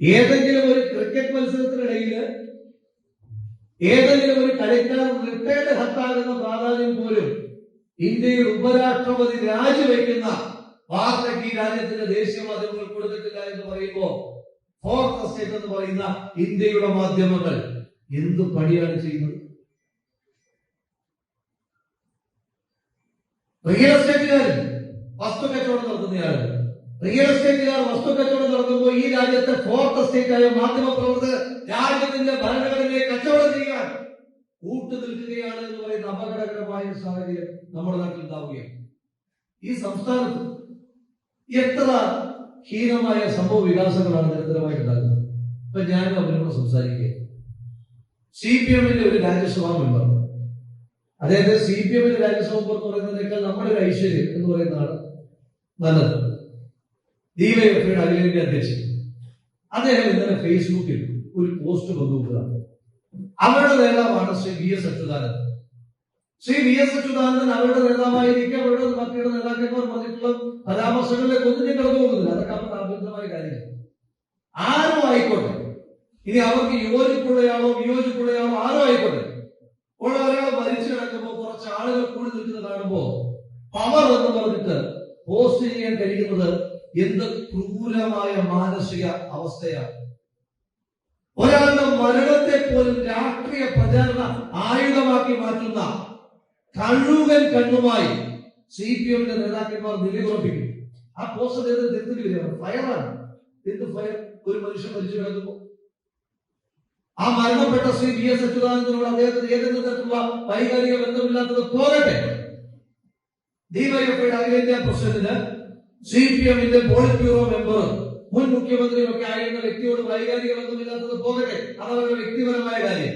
ഏതെങ്കിലും ഒരു ക്രിക്കറ്റ് മത്സരത്തിനിടയിൽ ഏതെങ്കിലും ഒരു കളിക്കാരൻ റിട്ടയർഡ് ഹത്താകുന്ന പ്രാധാന്യം പോലും ഇന്ത്യയിൽ ഉപരാഷ്ട്രപതി രാജിവെക്കുന്ന വാർത്തയ്ക്ക് ഈ രാജ്യത്തിന്റെ ദേശീയ മാധ്യമങ്ങൾ കൊടുത്തിട്ടില്ല എന്ന് പറയുമ്പോ ഫോർത്ത് സ്റ്റേറ്റ് എന്ന് പറയുന്ന ഇന്ത്യയുടെ മാധ്യമങ്ങൾ എന്ത് പണിയാണ് ചെയ്യുന്നത്? റിയൽ എസ്റ്റേറ്റുകാരൻ വസ്തു കച്ചവടം നടത്തുന്നയാൾ റിയൽ എസ്റ്റേറ്റുകാർ വസ്തു കച്ചവടം നടത്തുമ്പോൾ ഈ രാജ്യത്തെ ഫോർത്ത് എസ്റ്റേറ്റ് ആയ മാധ്യമ പ്രവർത്തകർ രാജ്യത്തിന്റെ ഭരണഘടനയെ കച്ചവടം ചെയ്യാൻ കൂട്ടു നിൽക്കുകയാണ് എന്ന് പറയുന്ന അപകടകരമായ സാഹചര്യം നമ്മുടെ നാട്ടിൽ ഉണ്ടാവുകയാണ് ഈ സംസ്ഥാനത്ത് എത്ര ഹീനമായ സംഭവ വികാസങ്ങളാണ് നിരന്തരമായി ഉണ്ടാകുന്നത്. ഇപ്പൊ ഞാൻ അവരോട് സംസാരിക്കുക സി പി എമ്മിന്റെ ഒരു രാജ്യസഭാ മെമ്പർ അതായത് സി പി എമ്മിന്റെ രാജ്യസഭ എന്ന് പറയുന്നതിനേക്കാൾ നമ്മുടെ ഒരു ഐശ്വര്യം എന്ന് പറയുന്നതാണ് നല്ലത്. ഡിവൈഎഫ്ഐയുടെ അഖിലേന്ത്യാ അധ്യക്ഷൻ അദ്ദേഹം ഇന്നലെ ഫേസ്ബുക്കിൽ ഒരു പോസ്റ്റ് പങ്കുവെക്കുകയാണ് അവരുടെ നേതാവാണ് Shri V S Achuthanandan. Shri V S Achuthanandan അവരുടെ നേതാവായിരിക്കും. അവരുടെ പാർട്ടിയുടെ നേതാക്കന്മാർ പറഞ്ഞിട്ടുള്ള പരാമർശങ്ങളിലേക്ക് ഒന്നും ഞാൻ കടന്നു പോകുന്നില്ല അതൊക്കെ അവരുടെ ആഭ്യന്തരമായ കാര്യങ്ങൾ. ആരും ആയിക്കോട്ടെ. ഇനി അവർക്ക് യോജിപ്പുള്ളയാളോ വിയോജിപ്പുള്ളയാളോ ആരും ആയിക്കോട്ടെ. ഉള്ള ഒരാൾ മരിച്ചു കിടക്കുമ്പോൾ കുറച്ച് ആളുകൾ കൂടി നിൽക്കുന്നത് കാണുമ്പോൾ പവർ എന്ന് പറഞ്ഞിട്ട് പോസ്റ്റ് ചെയ്യാൻ കഴിയുന്നത് എന്ത് ക്രൂരമായ മാനസിക അവസ്ഥയാണ്. ഒരാളുടെ മരണത്തെ പോലും രാഷ്ട്രീയ പ്രചാരണ ആയുധമാക്കി മാറ്റുന്ന കഴുകൻ കണ്ണുമായി സി പി എമ്മിന്റെ നേതാക്കന്മാർ നിലയുറപ്പിക്കും ആ പോസ്റ്റ് അദ്ദേഹത്തിന് എന്തിനു വരികയാണ് ഫയറാണ് എന്ത് ഫയർ ഒരു മനുഷ്യൻ മരിച്ചു കിടക്കുമ്പോൾ ആ മരണപ്പെട്ട ശ്രീ വി എസ് അച്യുതാനന്ദനോട് അദ്ദേഹത്തിന് ഏതെങ്കിലും തരത്തിലുള്ള വൈകാരിക ബന്ധമില്ലാത്തത് പോകട്ടെ. ഡിവൈഎഫ്ഐയുടെ അഖിലേന്ത്യാ പ്രസിഡന്റിന് സി പി എമ്മിന്റെ പോളിറ്റ് ബ്യൂറോ മെമ്പർ മുൻ മുഖ്യമന്ത്രിയും ഒക്കെ ആയിരുന്ന വ്യക്തിയോട് വൈകാരിക ബന്ധമില്ലാത്തത് പോകട്ടെ. അത് അവരുടെ വ്യക്തിപരമായ കാര്യം.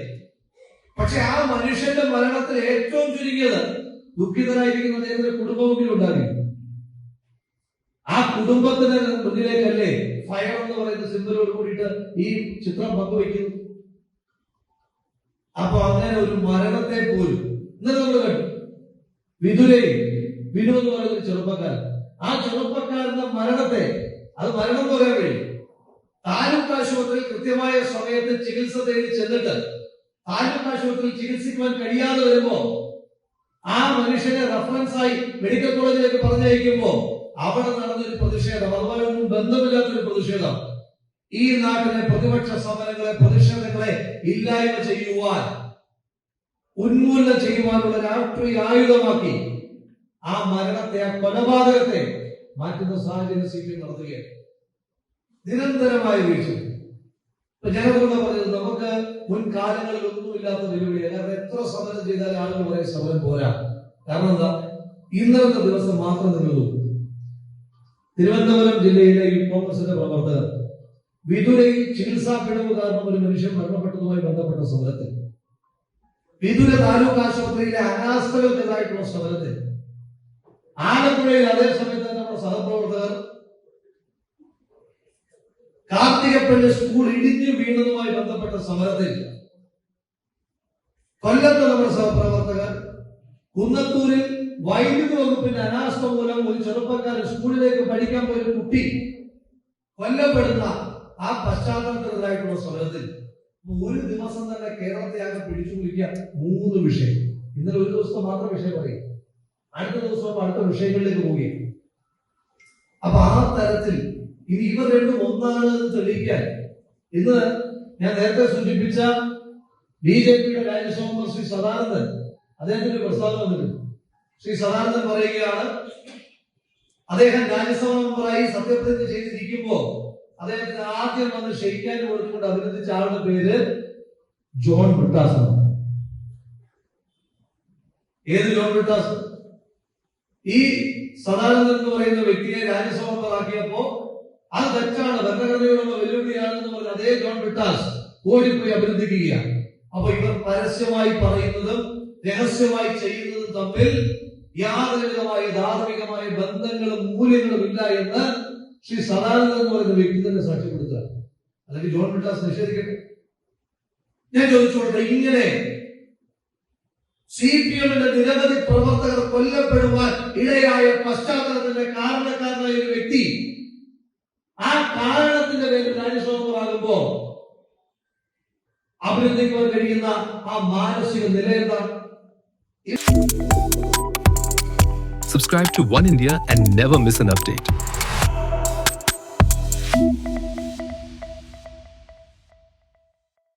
പക്ഷെ ആ മനുഷ്യന്റെ മരണത്തിൽ ഏറ്റവും ചുരുങ്ങിയത് ദുഃഖിതരായിരിക്കുന്ന അദ്ദേഹത്തിന്റെ കുടുംബമെങ്കിലും ഉണ്ടാകും. ആ കുടുംബത്തിന്റെ മുന്നിലേക്കല്ലേ ഫയർ എന്ന് പറയുന്ന സിംബലോട് കൂടിയിട്ട് ഈ ചിത്രം പങ്കുവയ്ക്കുന്നു. അപ്പൊ അങ്ങനെ ഒരു മരണത്തെ പോലും എന്നിട്ട് നമ്മൾ കണ്ടു. വിധുരേ വിനു എന്ന് പറയുന്ന ചെറുപ്പക്കാരൻ ആ ചെറുപ്പക്കാരന്റെ മരണത്തെ അത് മരണം പറയാൻ കഴിയും. താലൂക്ക് ആശുപത്രിയിൽ കൃത്യമായ സമയത്ത് ചികിത്സ തേടി ചെന്നിട്ട് താലൂക്ക് ആശുപത്രിയിൽ ചികിത്സിക്കുവാൻ കഴിയാതെ വരുമ്പോ ആ മനുഷ്യനെ റഫറൻസ് ആയി മെഡിക്കൽ കോളേജിലേക്ക് പറഞ്ഞയക്കുമ്പോ അവിടെ നടന്നൊരു പ്രതിഷേധം. അതുപോലെ ഒന്നും ബന്ധമില്ലാത്തൊരു പ്രതിഷേധം. ഈ നാട്ടിലെ പ്രതിപക്ഷ സമരങ്ങളെ പ്രതിഷേധങ്ങളെ ഇല്ലായ്മ ചെയ്യുവാൻ ഉന്മൂലനം ചെയ്യുവാനുള്ള രാഷ്ട്രീയ ആയുധമാക്കി ആ മരണത്തെ ആ കൊലപാതകത്തെ മാറ്റുന്ന സാഹചര്യം സി പി എം നടത്തുകയാണ്. നിരന്തരമായ വീഴ്ച. ഇപ്പൊ ജനങ്ങളുടെ പറഞ്ഞത് നമുക്ക് മുൻകാലങ്ങളിൽ ഒന്നുമില്ലാത്ത വെല്ലുവിളി കാരണം എത്ര സമരം ചെയ്താലും ആളുകൾ പറയും സമരം പോരാ. കാരണം എന്താ? ഇന്നലത്തെ ദിവസം മാത്രം നിങ്ങൾ തിരുവനന്തപുരം ജില്ലയിലെ യൂത്ത് കോൺഗ്രസിന്റെ പ്രവർത്തകർ വിതുരയിൽ ചികിത്സാ പിഴവ് കാരണം ഒരു മനുഷ്യൻ മരണപ്പെട്ടതുമായി ബന്ധപ്പെട്ട സമരത്തിൽ. വിതുര താലൂക്ക് ആശുപത്രിയിലെ അനാസ്ഥകൾക്കെതിരായിട്ടുള്ള സമരത്തിൽ ആലപ്പുഴയിൽ അതേ സമയത്ത് നമ്മുടെ സഹപ്രവർത്തകർ കാർത്തികപ്പള്ളി സ്കൂൾ ഇടിഞ്ഞു വീണതുമായി ബന്ധപ്പെട്ട സമരത്തിൽ കൊല്ലത്ത് നമ്മുടെ സഹപ്രവർത്തകർ കുന്നത്തൂരിൽ വൈദ്യുതി വകുപ്പിന്റെ അനാസ്ഥ മൂലം ഒരു ചെറുപ്പക്കാരൻ സ്കൂളിലേക്ക് പഠിക്കാൻ പോയൊരു കുട്ടി കൊല്ലപ്പെടുന്ന ആ പശ്ചാത്തലത്തിലായിട്ടുള്ള സമരത്തിൽ ഒരു ദിവസം തന്നെ കേരളത്തെ ആകെ പിടിച്ചു കുളിക്കുക മൂന്ന് വിഷയം. ഇന്നലെ ഒരു ദിവസത്തെ മാത്രം വിഷയം പറയും. അടുത്ത ദിവസം അടുത്ത വിഷയങ്ങളിലേക്ക് പോവുകയാണ്. അപ്പൊ ആ തരത്തിൽ ഇത് ഇവ രണ്ടും ഒന്നാണ് എന്ന് തെളിയിക്കാൻ ഇന്ന് ഞാൻ നേരത്തെ സൂചിപ്പിച്ച ബി ജെ പിയുടെ രാജ്യസഭ ശ്രീ സദാനന്ദൻ അദ്ദേഹത്തിന്റെ പ്രസ്താവന വന്നിട്ടുണ്ട്. ശ്രീ സദാനന്ദൻ പറയുകയാണ് അദ്ദേഹം രാജ്യസഭ മെമ്പറായി സത്യപ്രതിജ്ഞ ചെയ്തിരിക്കുമ്പോ അദ്ദേഹത്തിന് ആദ്യം വന്ന് ക്ഷയിക്കാൻ കൊടുത്തുകൊണ്ട് അഭിനന്ദിച്ച ആളുടെ പേര് ജോൺ ബ്രിട്ടാസ്. ഏത് ജോൺ ബ്രിട്ടാസ്? ഈ സദാനന്ദൻ എന്ന് പറയുന്ന വ്യക്തിയെ രാജ്യസഭ മെമ്പറാക്കിയപ്പോ അത് തെറ്റാണ് ഭരണഘടനയോടുള്ള വെല്ലുവിളിയാണെന്ന് പറഞ്ഞ അതേ ജോൺ ബ്രിട്ടാസ് ഓടിപ്പോയി അഭിനന്ദിക്കുകയാണ് അപ്പൊ ഇവർ പരസ്യമായി പറയുന്നതും രഹസ്യമായി ചെയ്യുന്നതും തമ്മിൽ യാതൊരുതമായ ധാർമ്മികമായ ബന്ധങ്ങളും മൂല്യങ്ങളും ഇല്ല എന്ന് ശ്രീ സദാനന്ദൻ എന്ന് പറയുന്ന വ്യക്തി തന്നെ സാക്ഷ്യപ്പെടുത്തുക. അല്ലെങ്കിൽ ജോൺ ബ്രിട്ടാസ് നിഷേധിക്കട്ടെ? ഞാൻ ചോദിച്ചോട്ടെ ഇങ്ങനെ സി പി എമ്മിന്റെ നിരവധി പ്രവർത്തകർ കൊല്ലപ്പെടുവാൻ ഇടയായ പശ്ചാത്തലത്തിന്റെ കാരണക്കാരനായ ഒരു വ്യക്തി ആ കാരണത്തിന്റെ പേരിൽ രാജ്യസ്വതന്ത്രമാകുമ്പോ അഭിനന്ദിക്കുവാൻ കഴിയുന്ന ആ മാനസിക നില എന്താണ് Subscribe to One India and never miss an update.